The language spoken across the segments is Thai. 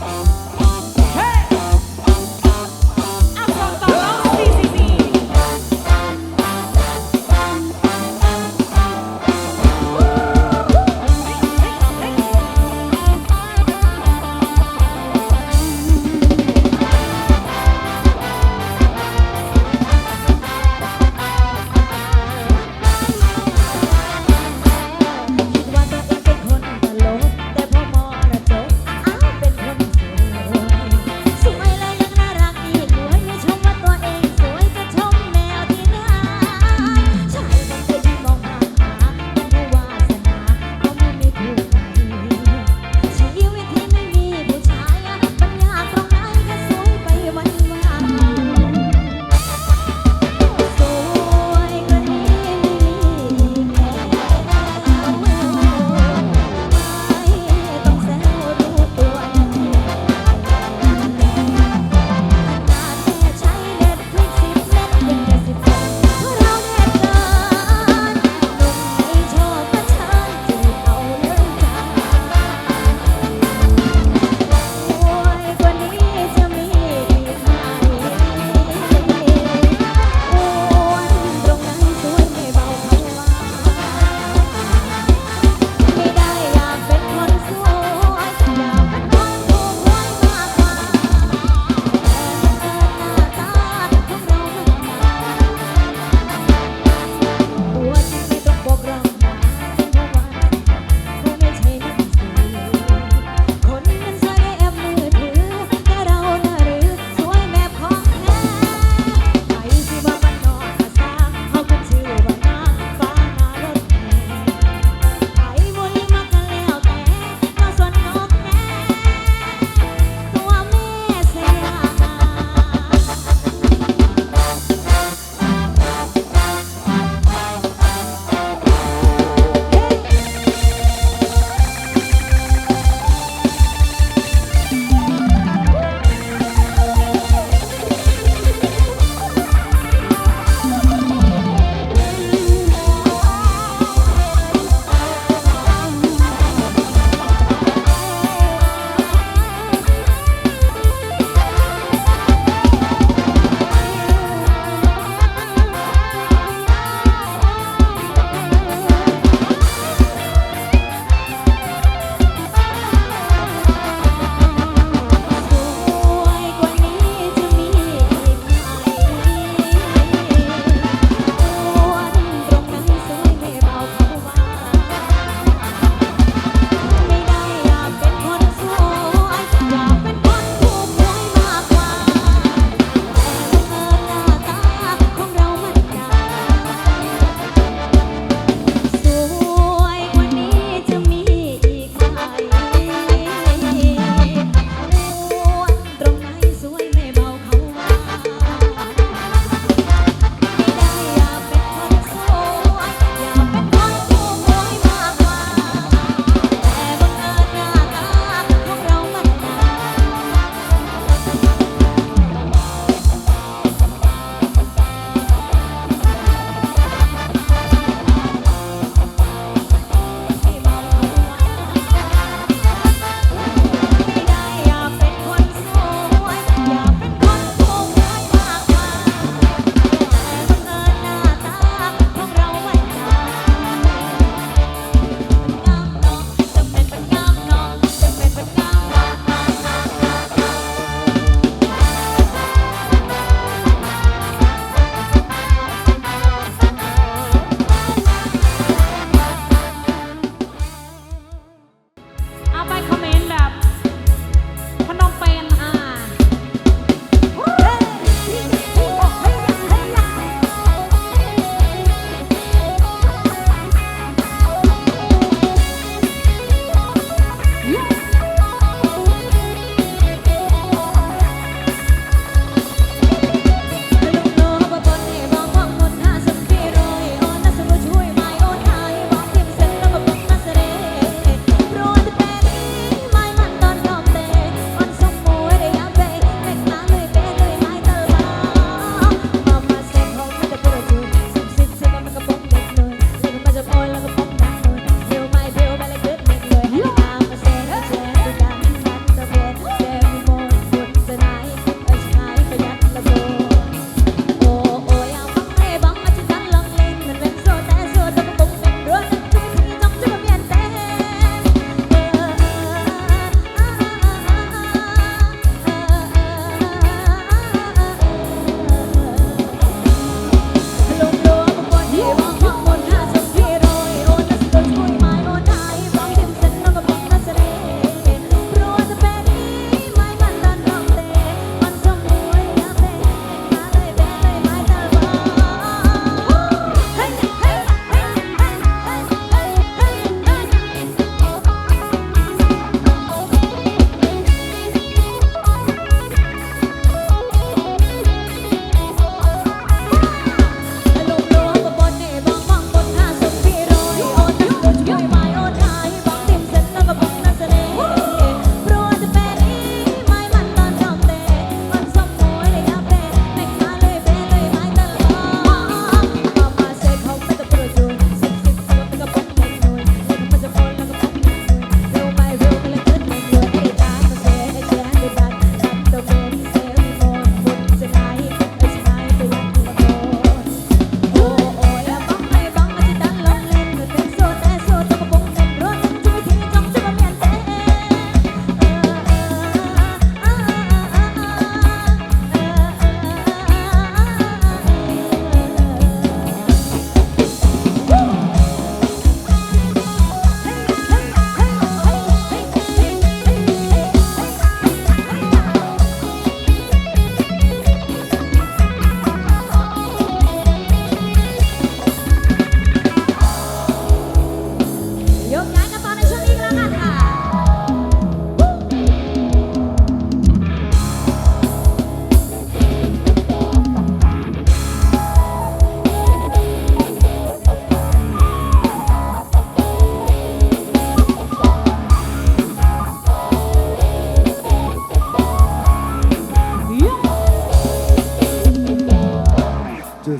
เ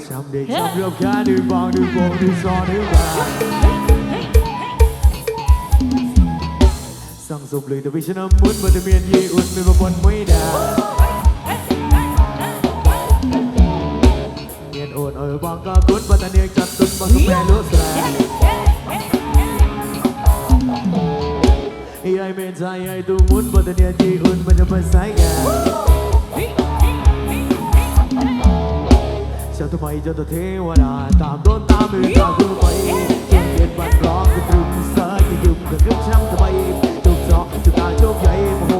ช้ำเด็กช้ำเรียบแค่ดึงบองดึงโบงดึงซอนดึงบางสั่งสมเลยแต่วิชนะมุดมันจะเมียนยีอุ่นไม่มาบนไม่ได้เมียนโอนเออบางก็กุดบัตรเนียจัดตุนบางก็แม่รู้แสงไอ้ไอ้เมนใจไอ้ตูมุดบัตรเนียนยีอุ่นมันจะเป็นสายแก่ ฉันทำไมเจะตัวเทวดาตามโดนตามมือตามดูไปจนเย็ดวันร้องก็ตรึงเสยจะหยุดก็ขึ้นช้ำทำไมจุกจอกจุกตาโชคใหญ่โมโห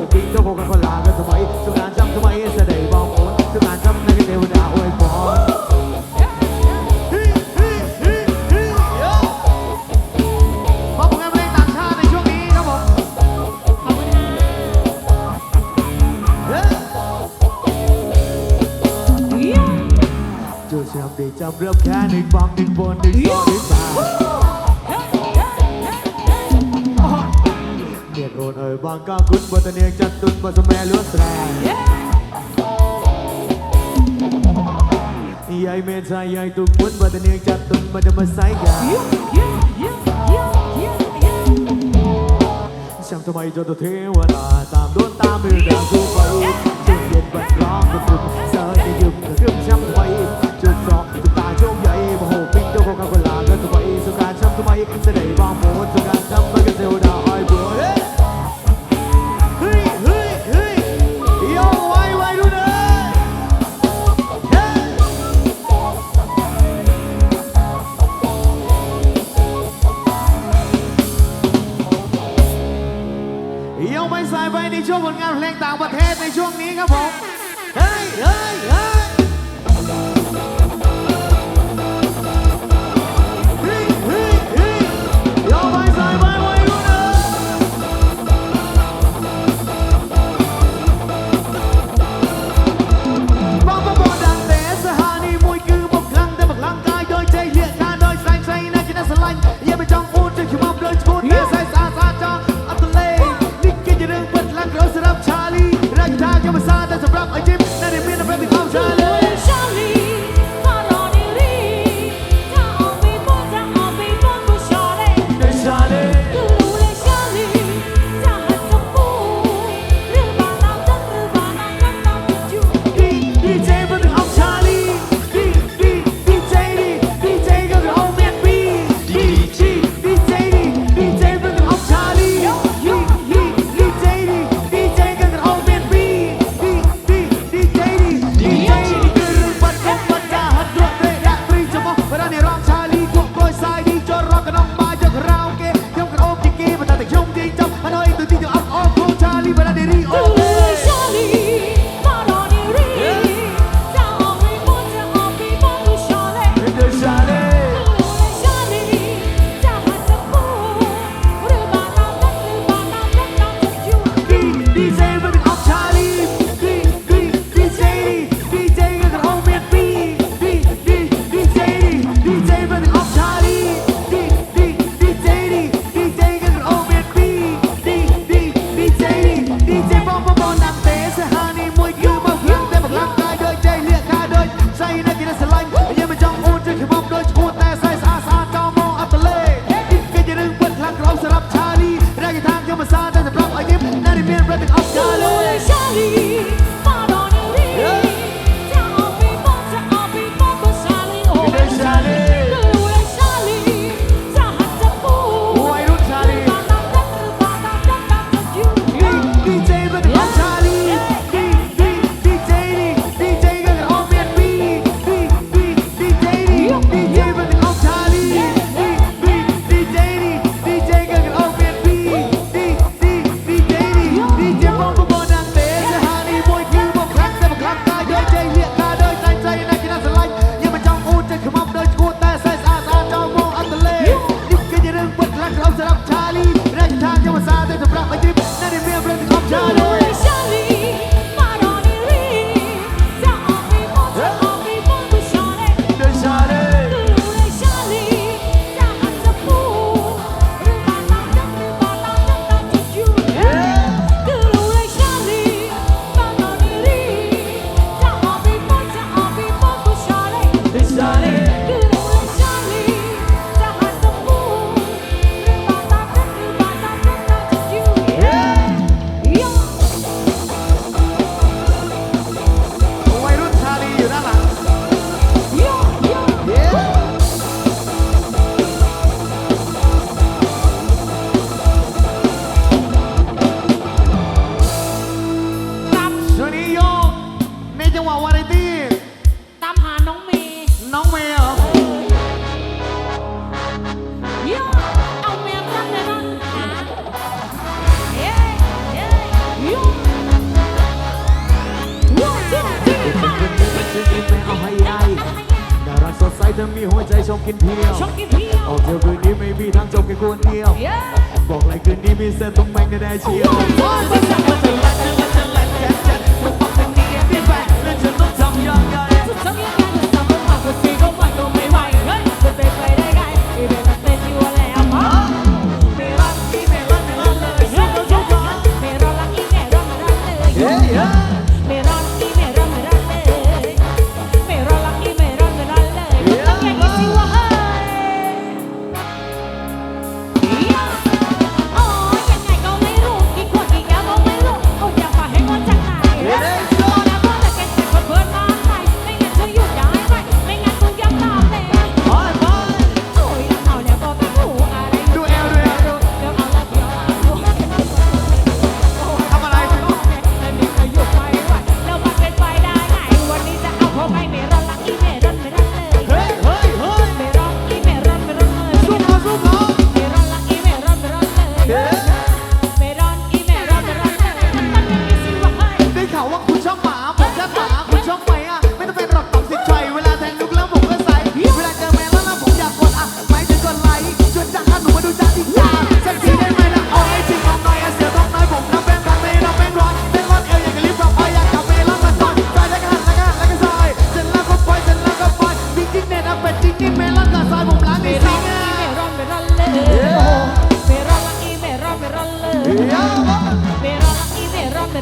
ายายตุกมุดบัตรเนียงจัดตุนมันจะมาใส่ยาช่างทำไมจนตัวเทวดาตามโดนตามมือดาวสู้ไปจึงเย็นบัดร้องก็ตรึกเสยในยุคเครื่องช้ำทำไมจุดจอกจุดตาโชคใหญ่โมโหปิ้งเจ้าของกันคนลากันทำไมสุการช้ำทำไมเสด็จบางโมดสุการช้ำมันก็เทวดา ครับผม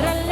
อ